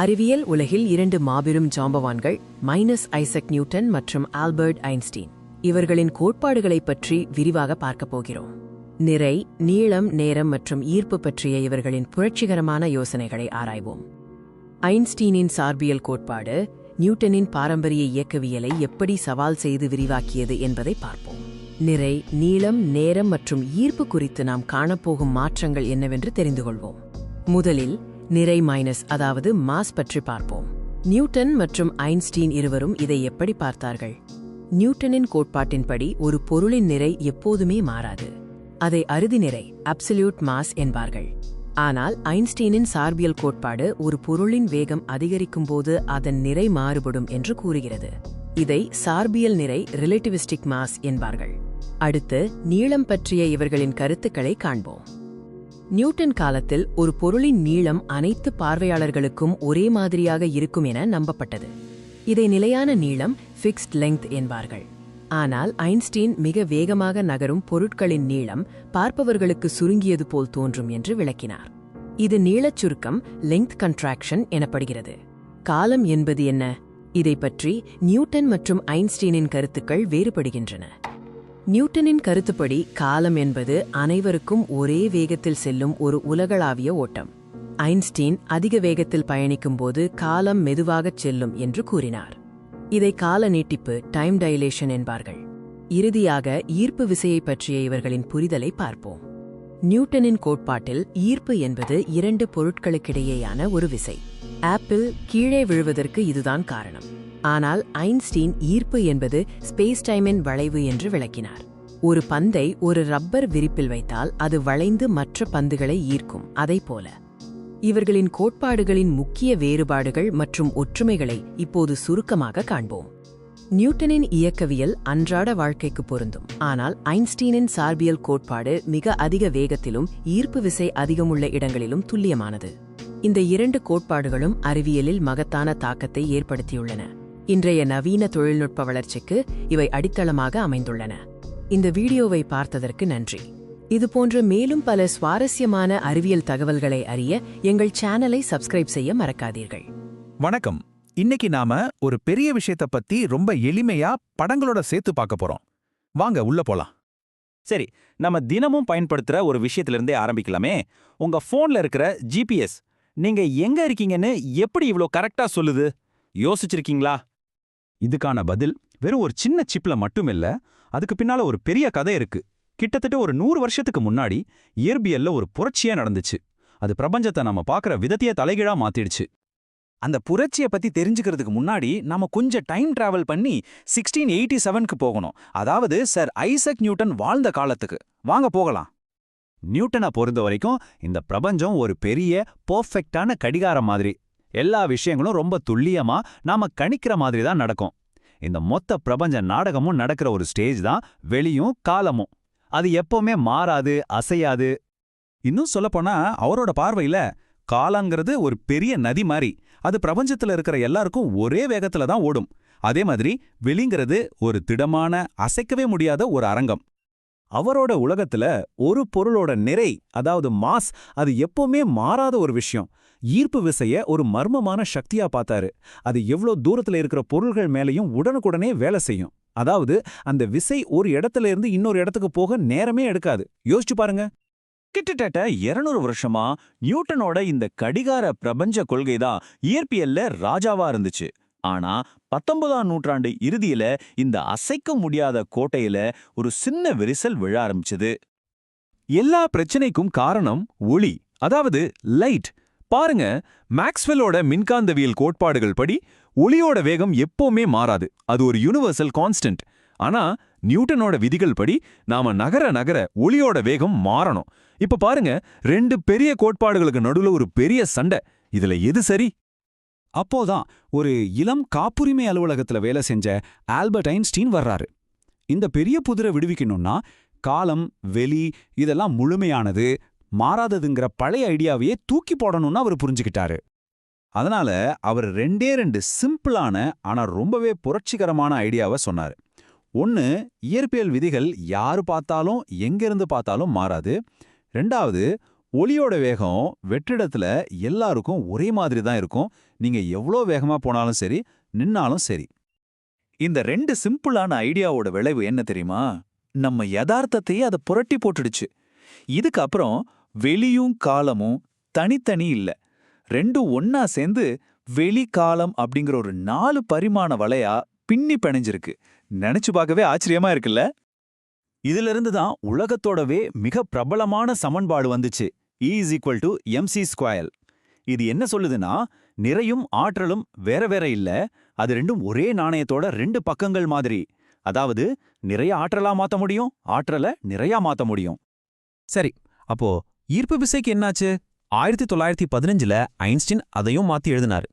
அறிவியல் உலகில் இரண்டு மாபெரும் ஜாம்பவான்கள் மைனஸ் ஐசக் நியூட்டன் மற்றும் ஆல்பர்ட் ஐன்ஸ்டீன். இவர்களின் கோட்பாடுகளைப் பற்றி விரிவாக பார்க்கப் போகிறோம். நிறை நீளம் நேரம் மற்றும் ஈர்ப்பு பற்றிய இவர்களின் புரட்சிகரமான யோசனைகளை ஆராய்வோம். ஐன்ஸ்டீனின் சார்பியல் கோட்பாடு நியூட்டனின் பாரம்பரிய இயக்கவியலை எப்படி சவால் செய்து விரிவாக்கியது என்பதை பார்ப்போம். நிறை நீளம் நேரம் மற்றும் ஈர்ப்பு குறித்து நாம் காணப்போகும் மாற்றங்கள் என்னவென்று தெரிந்து கொள்வோம். முதலில் நிறை மைனஸ் அதாவது மாஸ் பற்றி பார்ப்போம். நியூட்டன் மற்றும் ஐன்ஸ்டீன் இருவரும் இதை எப்படி பார்த்தார்கள்? நியூட்டனின் கோட்பாட்டின்படி ஒரு பொருளின் நிறை எப்போதுமே மாறாது. அதை அறுதி நிறை அப்சல்யூட் மாஸ் என்பார்கள். ஆனால் ஐன்ஸ்டீனின் சார்பியல் கோட்பாடு ஒரு பொருளின் வேகம் அதிகரிக்கும் போது அதன் நிறை மாறுபடும் என்று கூறுகிறது. இதை சார்பியல் நிறை ரிலேட்டிவிஸ்டிக் மாஸ் என்பார்கள். அடுத்து நீளம் பற்றிய இவர்களின் கருத்துக்களை காண்போம். நியூட்டன் காலத்தில் ஒரு பொருளின் நீளம் அனைத்து பார்வையாளர்களுக்கும் ஒரே மாதிரியாக இருக்கும் என நம்பப்பட்டது. இதை நிலையான நீளம் ஃபிக்ஸ்ட் லெங்த் என்பார்கள். ஆனால் ஐன்ஸ்டீன் மிக வேகமாக நகரும் பொருட்களின் நீளம் பார்ப்பவர்களுக்கு சுருங்கியது போல் தோன்றும் என்று விளக்கினார். இது நீளச் சுருக்கம் லெங்த் கன்ட்ராக்ஷன் எனப்படுகிறது. காலம் என்பது என்ன? இதை பற்றி நியூட்டன் மற்றும் ஐன்ஸ்டீனின் கருத்துக்கள் வேறுபடுகின்றன. நியூட்டனின் கருத்துப்படி காலம் என்பது அனைவருக்கும் ஒரே வேகத்தில் செல்லும் ஒரு உலகளாவிய ஓட்டம். ஐன்ஸ்டீன் அதிக வேகத்தில் பயணிக்கும்போது காலம் மெதுவாகச் செல்லும் என்று கூறினார். இதை கால நீட்டிப்பு டைம் டைலேஷன் என்பார்கள். இறுதியாக ஈர்ப்பு விசையை பற்றிய இவர்களின் புரிதலை பார்ப்போம். நியூட்டனின் கோட்பாட்டில் ஈர்ப்பு என்பது இரண்டு பொருட்களுக்கிடையேயான ஒரு விசை. ஆப்பிள் கீழே விழுவதற்கு இதுதான் காரணம். ஆனால் ஐன்ஸ்டீன் ஈர்ப்பு என்பது ஸ்பேஸ் டைமின் வளைவு என்று விளக்கினார். ஒரு பந்தை ஒரு ரப்பர் விரிப்பில் வைத்தால் அது வளைந்து மற்ற பந்துகளை ஈர்க்கும். அதை போல. இவர்களின் கோட்பாடுகளின் முக்கிய வேறுபாடுகள் மற்றும் ஒற்றுமைகளை இப்போது சுருக்கமாக காண்போம். நியூட்டனின் இயக்கவியல் அன்றாட வாழ்க்கைக்கு பொருந்தும். ஆனால் ஐன்ஸ்டீனின் சார்பியல் கோட்பாடு மிக அதிக வேகத்திலும் ஈர்ப்பு விசை அதிகமுள்ள இடங்களிலும் துல்லியமானது. இந்த இரண்டு கோட்பாடுகளும் அறிவியலில் மகத்தான தாக்கத்தை ஏற்படுத்தியுள்ளன. இன்றைய நவீன தொழில்நுட்ப வளர்ச்சிக்கு இவை அடித்தளமாக அமைந்துள்ளன. இந்த வீடியோவை பார்த்ததற்கு நன்றி. இதுபோன்ற மேலும் பல சுவாரஸ்யமான அறிவியல் தகவல்களை அறிய எங்கள் சேனலை சப்ஸ்கிரைப் செய்ய மறக்காதீர்கள். வணக்கம். இன்னைக்கு நாம ஒரு பெரிய விஷயத்த பத்தி ரொம்ப எளிமையா படங்களோட சேர்த்து பார்க்க போறோம். வாங்க உள்ள போலாம். சரி நம்ம தினமும் பயன்படுத்துற ஒரு விஷயத்திலிருந்தே ஆரம்பிக்கலாமே. உங்க ஃபோன்ல இருக்கிற ஜிபிஎஸ் நீங்க எங்க இருக்கீங்கன்னு எப்படி இவ்ளோ கரெக்டா சொல்லுது? யோசிச்சிருக்கீங்களா? இதுக்கான பதில் வெறும் ஒரு சின்ன சிப்ல மட்டும் இல்ல அதுக்கு பின்னால ஒரு பெரிய கதை இருக்கு. கிட்டத்தட்ட ஒரு நூறு வருஷத்துக்கு முன்னாடி இயற்பியல்ல ஒரு புரட்சியா நடந்துச்சு. அது பிரபஞ்சத்தை நம்ம பார்க்குற விதத்தையே தலைகீழா மாத்திடுச்சு. அந்த புரட்சியை பத்தி தெரிஞ்சுக்கிறதுக்கு முன்னாடி நாம கொஞ்சம் டைம் டிராவல் பண்ணி சிக்ஸ்டீன் எயிட்டி செவனுக்கு போகணும். அதாவது சார் ஐசக் நியூட்டன் வாழ்ந்த காலத்துக்கு. வாங்க போகலாம். நியூட்டனை பொறுத்த வரைக்கும் இந்த பிரபஞ்சம் ஒரு பெரிய பர்ஃபெக்டான கடிகாரம் மாதிரி. எல்லா விஷயங்களும் ரொம்ப துல்லியமா நாம கணிக்கிற மாதிரி தான் நடக்கும். இந்த மொத்த பிரபஞ்ச நாடகமும் நடக்கிற ஒரு ஸ்டேஜ் தான் வெளியும் காலமும். அது எப்பவுமே மாறாது அசையாது. இன்னும் சொல்லப்போனா அவரோட பார்வையில காலங்கிறது ஒரு பெரிய நதி மாதிரி அது பிரபஞ்சத்துல இருக்கிற எல்லாருக்கும் ஒரே வேகத்துல தான் ஓடும். அதே மாதிரி வெளிங்கிறது ஒரு திடமான அசைக்கவே முடியாத ஒரு அரங்கம். அவரோட உலகத்துல ஒரு பொருளோட நிறை அதாவது மாஸ் அது எப்பவுமே மாறாத ஒரு விஷயம். ஈர்ப்பு விசைய ஒரு மர்மமான சக்தியா பார்த்தாரு. அது எவ்ளோ தூரத்துல இருக்கிற பொருள்கள் மேலயும் உடனுக்குடனே வேலை செய்யும். அதாவது அந்த விசை ஒரு இடத்துல இருந்து இன்னொரு இடத்துக்கு போக நேரமே எடுக்காது. யோசிச்சு பாருங்க. கிட்டத்தட்ட 200 வருஷமா நியூட்டனோட இந்த கடிகார பிரபஞ்ச கொள்கை தான் இயற்பியல்ல ராஜாவா இருந்துச்சு. ஆனா பத்தொன்பதாம் நூற்றாண்டு இறுதியில இந்த அசைக்க முடியாத கோட்டையில ஒரு சின்ன விரிசல் விழ ஆரம்பிச்சது. எல்லா பிரச்சனைக்கும் காரணம் ஒளி அதாவது லைட். பாருங்க மேக்ஸ்வெல்லோட மின்காந்தவியல் கோட்பாடுகள் படி ஒளியோட வேகம் எப்பவுமே மாறாது. அது ஒரு யூனிவர்சல் கான்ஸ்டன்ட் ஆனா நியூட்டனோட விதிகள் படி நாம நகர நகர ஒளியோட வேகம் மாறணும். இப்ப பாருங்க ரெண்டு பெரிய கோட்பாடுகளுக்கு நடுவுல ஒரு பெரிய சண்டை. இதுல எது சரி? அப்போதான் ஒரு இளம் காப்புரிமை அலுவலகத்துல வேலை செஞ்ச ஆல்பர்ட் ஐன்ஸ்டீன் வர்றாரு. இந்த பெரிய புதிரை விடுவிக்கணும்னா காலம் வெளி இதெல்லாம் முழுமையானது மாறாததுங்கிற பழைய ஐடியாவையே தூக்கி போடணும்னு அவர் புரிஞ்சுக்கிட்டாரு. அதனால அவர் ரெண்டே ரெண்டு சிம்பிளான ஆனா ரொம்பவே புரட்சிகரமான ஐடியாவை சொன்னாரு. ஒன்னு இயற்பியல் விதிகள் யாரு பார்த்தாலும் எங்கிருந்து பார்த்தாலும் மாறாது. ரெண்டாவது ஒளியோட வேகம் வெற்றிடத்துல எல்லாருக்கும் ஒரே மாதிரி தான் இருக்கும். நீங்க எவ்வளோ வேகமா போனாலும் சரி நின்னாலும் சரி. இந்த ரெண்டு சிம்பிளான ஐடியாவோட விளைவு என்ன தெரியுமா? நம்ம யதார்த்தத்தையே அதை புரட்டி போட்டுடுச்சு. இதுக்கப்புறம் வெளியும் காலமும் தனித்தனி இல்ல. ரெண்டும் ஒன்னா சேர்ந்து வெளி காலம் அப்படிங்கிற ஒரு நாலு பரிமாண வலையா பின்னி பிணைஞ்சிருக்கு. நினைச்சு பார்க்கவே ஆச்சரியமா இருக்குல்ல? இதிலிருந்து தான் உலகத்தோடவே மிக பிரபலமான சமன்பாடு வந்துச்சு. Is equal to MC square இது என்ன சொல்லுதுன்னா நிறையும் ஆற்றலும் வேற வேற இல்ல. அது ரெண்டும் ஒரே நாணயத்தோட ரெண்டு பக்கங்கள் மாதிரி. அதாவது நிறைய ஆற்றலா மாத்த முடியும் ஆற்றலை நிறையா மாத்த முடியும். சரி அப்போ ஈர்ப்பு விசைக்கு என்னாச்சு? ஆயிரத்தி தொள்ளாயிரத்தி பதினஞ்சில் ஐன்ஸ்டீன் அதையும் மாத்தி எழுதினார்.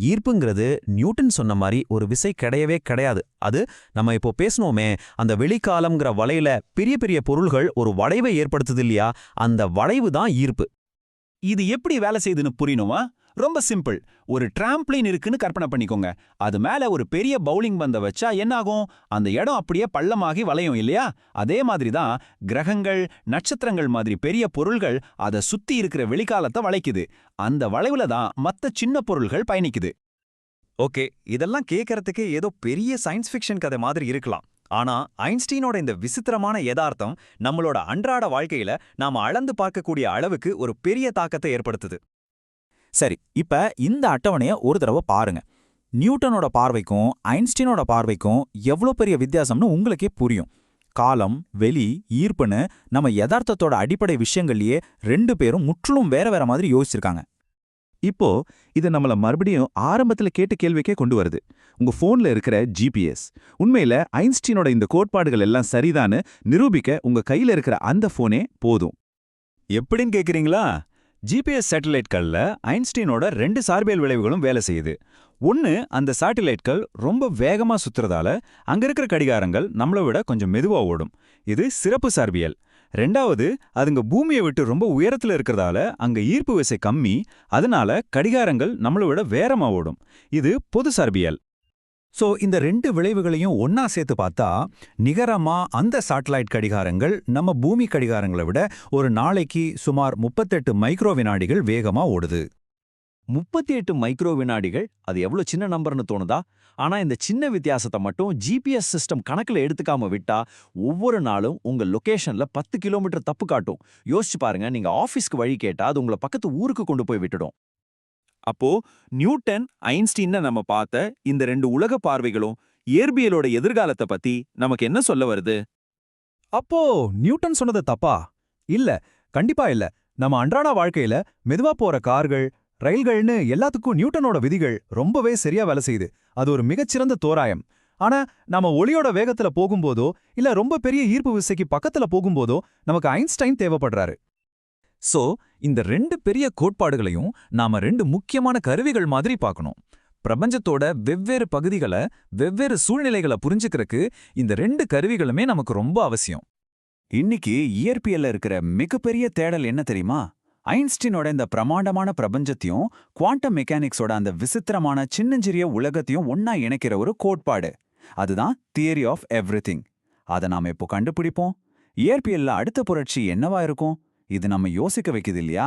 ஈர்ப்புங்கிறது நியூட்டன் சொன்ன மாதிரி ஒரு விசை கிடையவே கிடையாது. அது நம்ம இப்போ பேசணுமே அந்த வெளிக்காலம்ங்கிற வலையில பெரிய பெரிய பொருள்கள் ஒரு வளைவை ஏற்படுத்துது இல்லையா? அந்த வளைவு தான் ஈர்ப்பு. இது எப்படி வேலை செய்யுதுன்னு புரியணுமா? ரொம்ப சிம்பிள். ஒரு டிராம்ப்ளின் இருக்குன்னு கற்பனை பண்ணிக்கோங்க. அது மேல ஒரு பெரிய பவுலிங் பந்த வச்சா என்னாகும்? அந்த இடம் அப்படியே பள்ளமாகி வளையும் இல்லையா? அதே மாதிரி தான் கிரகங்கள் நட்சத்திரங்கள் மாதிரி பெரிய பொருள்கள் அதை சுத்தி இருக்கிற வெளிக்காலத்தை வளைக்குது. அந்த வளைவுல தான் மத்த சின்ன பொருள்கள் பயணிக்குது. ஓகே இதெல்லாம் கேட்கறதுக்கே ஏதோ பெரிய சயின்ஸ் ஃபிக்ஷன் கதை மாதிரி இருக்கலாம். ஆனா ஐன்ஸ்டீனோட இந்த விசித்திரமான யதார்த்தம் நம்மளோட அன்றாட வாழ்க்கையில நாம அளந்து பார்க்கக்கூடிய அளவுக்கு ஒரு பெரிய தாக்கத்தை ஏற்படுத்துது. சரி இப்ப இந்த அட்டவணைய ஒரு தடவை பாருங்க. நியூட்டனோட பார்வைக்கும் ஐன்ஸ்டீனோட பார்வைக்கும் எவ்வளோ பெரிய வித்தியாசம்னு உங்களுக்கே புரியும். காலம் வெளி ஈர்ப்புன்னு நம்ம யதார்த்தத்தோட அடிப்படை விஷயங்கள்லயே ரெண்டு பேரும் முற்றிலும் வேற வேற மாதிரி யோசிச்சிருக்காங்க. இப்போ இது நம்மள மறுபடியும் ஆரம்பத்துல கேட்ட கேள்விக்கே கொண்டு வருது. உங்க போன்ல இருக்கிற ஜிபிஎஸ் உண்மையில ஐன்ஸ்டீனோட இந்த கோட்பாடுகள் எல்லாம் சரிதான்னு நிரூபிக்க உங்க கையில இருக்கிற அந்த போனே போதும். எப்படின்னு கேக்குறீங்களா? ஜிபிஎஸ் சேட்டலைட்களில் ஐன்ஸ்டீனோட ரெண்டு சார்பியல் விளைவுகளும் வேலை செய்யுது. ஒன்னு அந்த சேட்டலைட்கள் ரொம்ப வேகமா சுத்துறதால அங்க இருக்கிற கடிகாரங்கள் நம்மளை விட கொஞ்சம் மெதுவா ஓடும். இது சிறப்பு சார்பியல். ரெண்டாவது அதுங்க பூமியை விட்டு ரொம்ப உயரத்துல இருக்கிறதால அங்க ஈர்ப்பு விசை கம்மி அதனால கடிகாரங்கள் நம்மளை விட வேகமா ஓடும். இது பொது சார்பியல். சோ இந்த ரெண்டு விளைவுகளையும் ஒன்னா சேர்த்து பார்த்தா நிகரமா அந்த சாட்டலைட் கடிகாரங்கள் நம்ம பூமி கடிகாரங்களை விட ஒரு நாளைக்கு சுமார் முப்பத்தெட்டு மைக்ரோ வினாடிகள் வேகமா ஓடுது. முப்பத்தி எட்டு மைக்ரோ வினாடிகள் அது எவ்வளோ சின்ன நம்பர்னு தோணுதா? ஆனா இந்த சின்ன வித்தியாசத்தை மட்டும் ஜிபிஎஸ் சிஸ்டம் கணக்குல எடுத்துக்காம விட்டா ஒவ்வொரு நாளும் உங்க லொகேஷன்ல பத்து கிலோமீட்டர் தப்பு காட்டும். யோசிச்சு பாருங்க நீங்க ஆஃபீஸ்க்கு வழி கேட்டா அது உங்களை பக்கத்து ஊருக்கு கொண்டு போய் விட்டுடும். அப்போ நியூட்டன் ஐன்ஸ்டீன் நம்ம பார்த்த இந்த ரெண்டு உலக பார்வைகளும் இயற்பியலோட எதிர்காலத்தை பத்தி நமக்கு என்ன சொல்ல வருது? அப்போ நியூட்டன் சொன்னது தப்பா? இல்ல கண்டிப்பா இல்ல. நம்ம அன்றாட வாழ்க்கையில மெதுவா போற கார்கள் ரயில்கள்னு எல்லாத்துக்கும் நியூட்டனோட விதிகள் ரொம்பவே சரியா வேலை செய்யுது. அது ஒரு மிகச்சிறந்த தோராயம். ஆனா நாம ஒளியோட வேகத்துல போகும்போதோ இல்ல ரொம்ப பெரிய ஈர்ப்பு விசைக்கு பக்கத்துல போகும்போதோ நமக்கு ஐன்ஸ்டைன் தேவைப்படுறாரு. சோ இந்த ரெண்டு பெரிய கோட்பாடுகளையும் நாம ரெண்டு முக்கியமான கருவிகள் மாதிரி பார்க்கணும். பிரபஞ்சத்தோட வெவ்வேறு பகுதிகளை வெவ்வேறு சூழ்நிலைகளை புரிஞ்சுக்கிறதுக்கு இந்த ரெண்டு கருவிகளுமே நமக்கு ரொம்ப அவசியம். இன்னைக்கு இயற்பியல்ல இருக்கிற மிகப்பெரிய தேடல் என்ன தெரியுமா? ஐன்ஸ்டீனோட இந்த பிரமாண்டமான பிரபஞ்சத்தையும் குவாண்டம் மெக்கானிக்ஸோட அந்த விசித்திரமான சின்னஞ்சிறிய உலகத்தையும் ஒன்னா இணைக்கிற ஒரு கோட்பாடு. அதுதான் தியரி ஆஃப் எவ்ரிதிங். அதை நாம இப்போ கண்டுபிடிப்போம்? இயற்பியல்ல அடுத்த புரட்சி என்னவா இருக்கும்? இது நம்ம யோசிக்க வைக்குது இல்லையா?